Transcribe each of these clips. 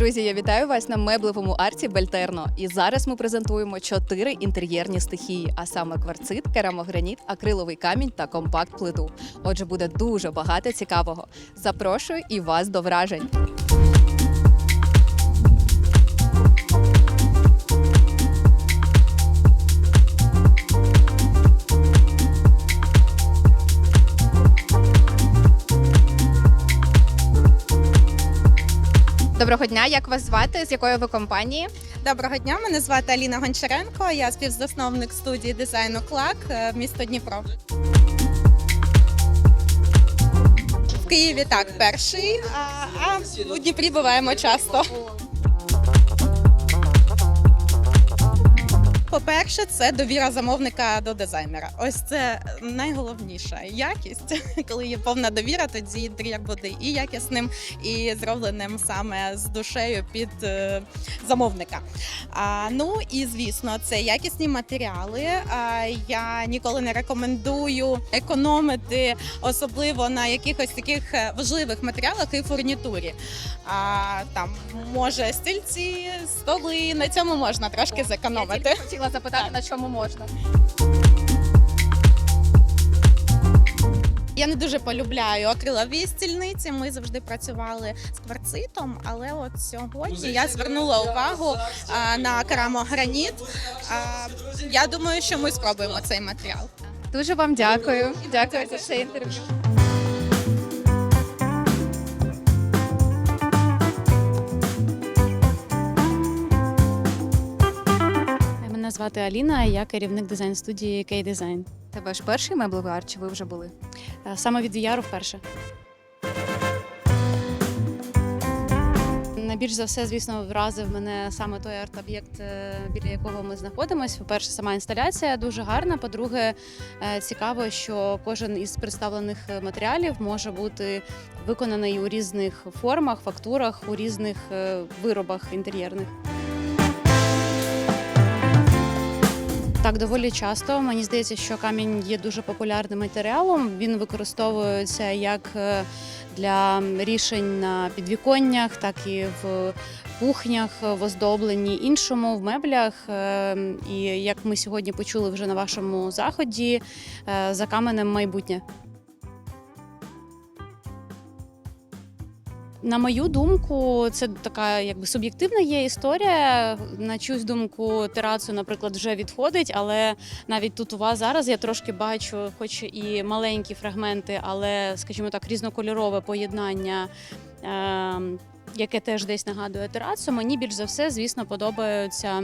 Друзі, я вітаю вас на меблевому арті Бельтерно. І зараз ми презентуємо чотири інтер'єрні стихії, а саме кварцит, керамограніт, акриловий камінь та компакт плиту. Отже, буде дуже багато цікавого. Запрошую і вас до вражень. Доброго дня, як вас звати? З якої ви компанії? Доброго дня, мене звати Аліна Гончаренко. Я співзасновник студії дизайну Клак е, місто Дніпро. В Києві так перший, а, а у Дніпрі буваємо часто. По-перше, це довіра замовника до дизайнера. Ось це найголовніша якість. Коли є повна довіра, тоді інтер'єр буде і якісним, і зробленим саме з душею під е, замовника. А, ну і звісно, це якісні матеріали. А, я ніколи не рекомендую економити, особливо на якихось таких е, важливих матеріалах і фурнітурі. А, там може стільці, столи, на цьому можна трошки зекономити. Хотіла запитати, на чому можна. Я не дуже полюбляю акрилові стільниці. Ми завжди працювали з кварцитом, але от сьогодні я звернула увагу а, на керамограніт. А, я думаю, що ми спробуємо цей матеріал. Дуже вам дякую. Дякую за це інтерв'ю. Мене звати Аліна, я керівник дизайн-студії K-Design. Це ваш перший меблевий арт, чи ви вже були? Е, Саме від VR вперше. Найбільш за все, звісно, вразив мене саме той арт-об'єкт, е, біля якого ми знаходимося. По-перше, сама інсталяція дуже гарна. По-друге, е, цікаво, що кожен із представлених матеріалів може бути виконаний у різних формах, фактурах, у різних виробах інтер'єрних. Так, доволі часто. Мені здається, що камінь є дуже популярним матеріалом. Він використовується як е, для рішень на підвіконнях, так і в кухнях, в оздобленні іншому, в меблях. Е, І як ми сьогодні почули вже на вашому заході, е, за каменем майбутнє. На мою думку, це така якби суб'єктивна є історія. На чусь думку, терацу, наприклад, вже відходить, але навіть тут у вас зараз я трошки бачу, хоч і маленькі фрагменти, але, скажімо так, різнокольорове поєднання. Е- Яке теж десь нагадує терацу. Мені більш за все, звісно, подобаються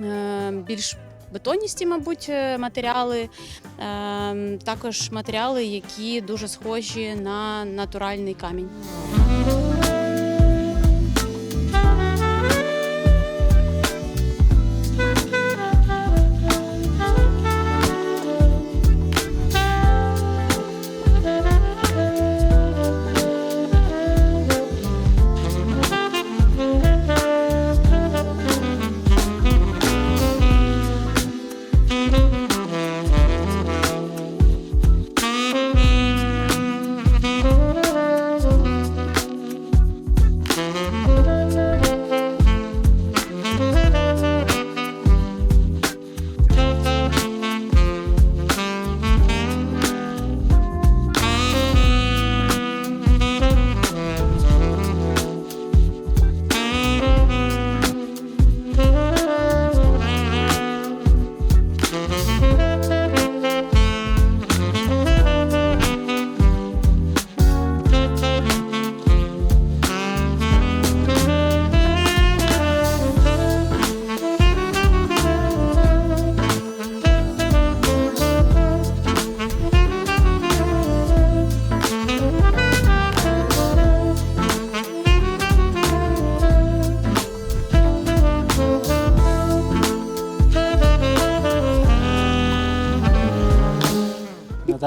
е, більш бетоністі, мабуть, е, матеріали. Е, також матеріали, які дуже схожі на натуральний камінь. Bye.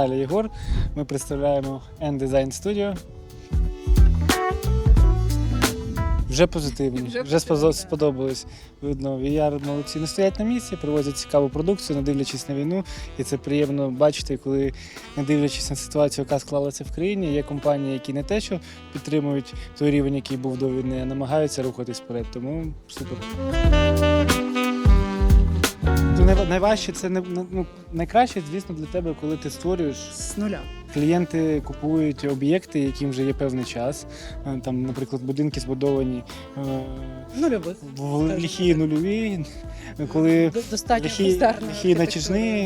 Наталя Єгор. Ми представляємо N-Design Studio. Вже позитивні, Вже вже, сподобалось. Видно, VR молодці не стоять на місці, привозять цікаву продукцію, не дивлячись на війну. І це приємно бачити, коли, не дивлячись на ситуацію, яка склалася в країні, є компанії, які не те, що підтримують той рівень, який був до війни, а намагаються рухатись вперед. Тому супер. Найважче це не ну, найкраще, звісно, для тебе, коли ти створюєш З нуля. Клієнти купують об'єкти, яким вже є певний час. Е, Там, наприклад, будинки збудовані е, Нульових. в ліхі нульові, коли Достатньо ліхі,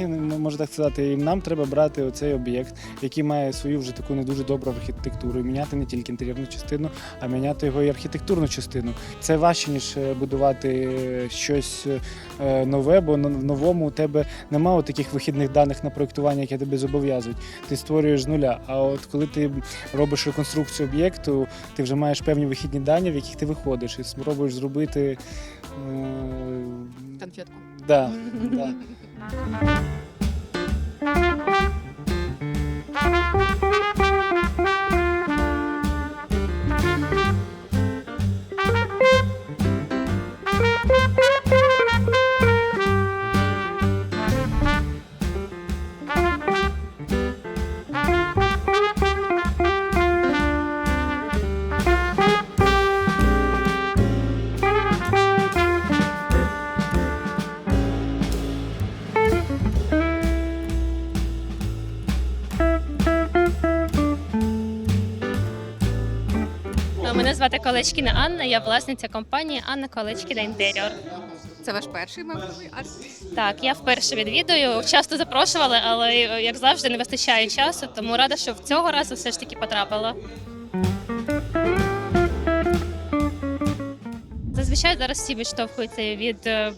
м- можна так сказати. І нам треба брати оцей об'єкт, який має свою вже таку не дуже добру архітектуру, і міняти не тільки інтер'єрну частину, а міняти його і архітектурну частину. Це важче, ніж е, будувати щось нове, бо в новому у тебе немає таких вихідних даних на проєктування, які тебе зобов'язують. Ти створюєш з нуля. А от коли ти робиш реконструкцію об'єкту, ти вже маєш певні вихідні дані, в яких ти виходиш, і спробуєш зробити. Е, Конфетку. да, да. Звати Колечкіна Анна, я власниця компанії Анна Колечкіна Інтеріор. Це ваш перший меблевий арт? Так, я вперше відвідую. Часто запрошували, але як завжди не вистачає часу, тому рада, що в цього разу все ж таки потрапила. Зазвичай зараз всі відштовхуються від е,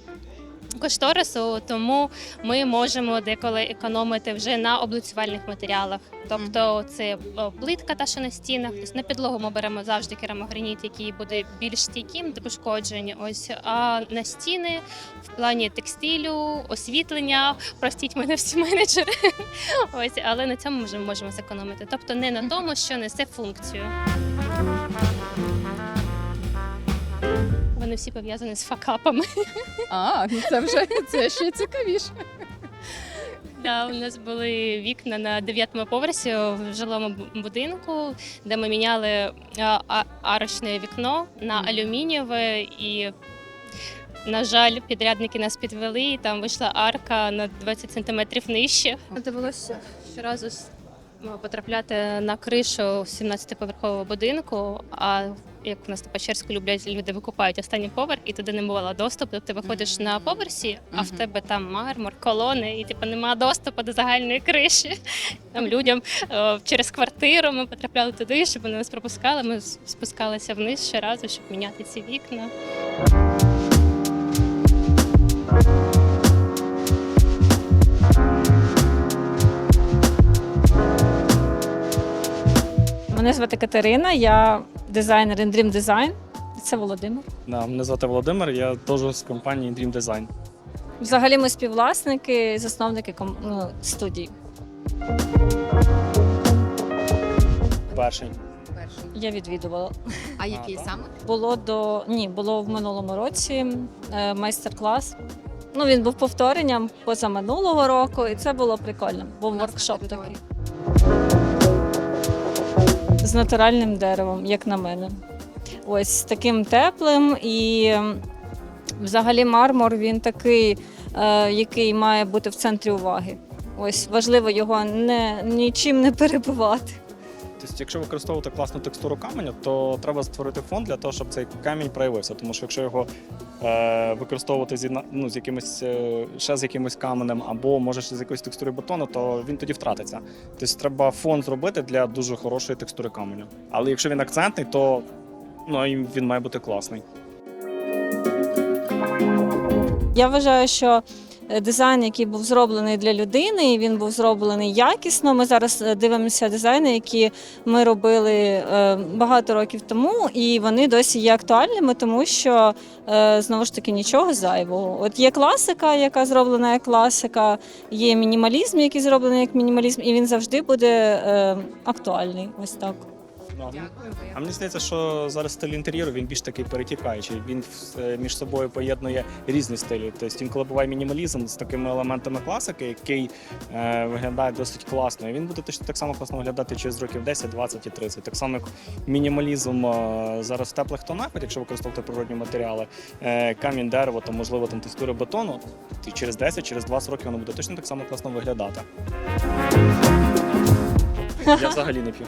кошторису, тому ми можемо деколи економити вже на облицювальних матеріалах. Тобто це плитка та що на стінах. Тобто на підлогу ми беремо завжди керамограніт, який буде більш стійким до пошкоджень. Ось а на стіни в плані текстилю, освітлення, простіть мене всі менеджери. Ось, але на цьому ми вже можемо зекономити. Тобто не на тому, що несе функцію. Вони всі пов'язані з факапами. А, ну це вже це ще цікавіше. Да, у нас були вікна на дев'ятому поверсі в жилому будинку, де ми міняли а, арочне вікно на алюмінієве і. На жаль, підрядники нас підвели, і там вийшла арка на 20 сантиметрів нижче. Довелося щоразу ну, потрапляти на кришу 17-поверхового будинку. А як у нас на Печерську люблять люди викупають останній поверх, і туди не було доступу. Тобто Ти виходиш на поверсі, а в тебе там мармур, колони, і типу немає доступу до загальної криші. Там людям е, через квартиру ми потрапляли туди, щоб вони нас пропускали. Ми спускалися вниз ще разу, щоб міняти ці вікна. Мене звати Катерина, я дизайнер in Dream Design. Це Володимир. Да, мене звати Володимир, я теж з компанії Dream Design. Взагалі ми співвласники, засновники ком- ну, студії. Перший. Перший. Я відвідувала. А який саме? Було до ні, було в минулому році е, майстер-клас. Ну він був повторенням позаминулого року, і це було прикольно. Був воркшоп такий з натуральним деревом, як на мене. Ось таким теплим і взагалі мармур він такий, е, який має бути в центрі уваги. Ось важливо його не нічим не перебивати. Тобто, якщо використовувати класну текстуру каменю, то треба створити фон для того, щоб цей камінь проявився. Тому що якщо його використовувати зі, ну, з якимось, е, ще з якимось каменем, або може ще з якоюсь текстурою бетону, то він тоді втратиться. Тобто треба фон зробити для дуже хорошої текстури каменю. Але якщо він акцентний, то ну, він має бути класний. Я вважаю, що е, дизайн, який був зроблений для людини, і він був зроблений якісно. Ми зараз е, дивимося дизайни, які ми робили е, багато років тому, і вони досі є актуальними, тому що е, знову ж таки нічого зайвого. От є класика, яка зроблена як класика, є мінімалізм, який зроблений як мінімалізм, і він завжди буде е, актуальний. Ось так. А мені здається, що зараз стиль інтер'єру він більш такий перетікаючий. Він між собою поєднує різні стилі. Тобто інколи буває мінімалізм з такими елементами класики, який е, виглядає досить класно. І він буде точно так само класно виглядати через років 10, 20 і 30. Так само, як мінімалізм е, зараз в теплих тонах, якщо використовувати природні матеріали, е, камінь, дерево, то можливо там текстури бетону, і через 10, через 20 років воно буде точно так само класно виглядати. Я взагалі не п'ю.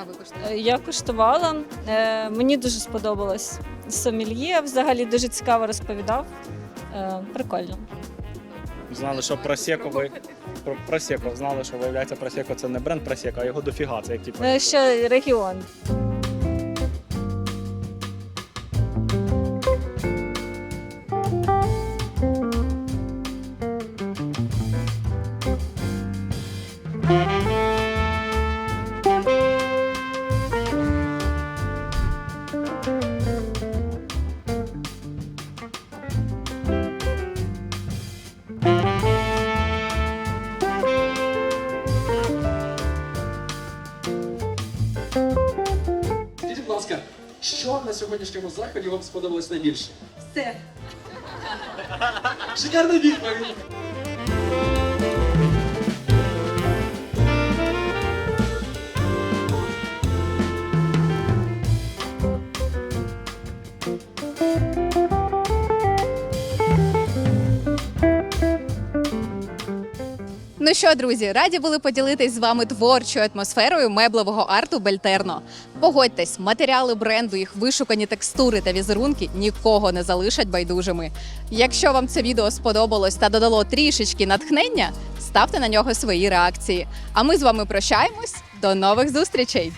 А ви коштуєте? Е, Я куштувала. Е, Мені дуже сподобалось. Сомельє взагалі дуже цікаво розповідав. Е, Прикольно. Знали, що Просеко ви про Просеко знали, що виявляється Просеко це не бренд Просеко, а його дофіга. Це як типу. Ще регіон. Сьогоднішньому заході вам сподобалось найбільше? Все. Шикарна відповідь! Що, друзі, раді були поділитись з вами творчою атмосферою меблевого арту Бельтерно. Погодьтесь, матеріали бренду, їх вишукані текстури та візерунки нікого не залишать байдужими. Якщо вам це відео сподобалось та додало трішечки натхнення, ставте на нього свої реакції. А ми з вами прощаємось. До нових зустрічей!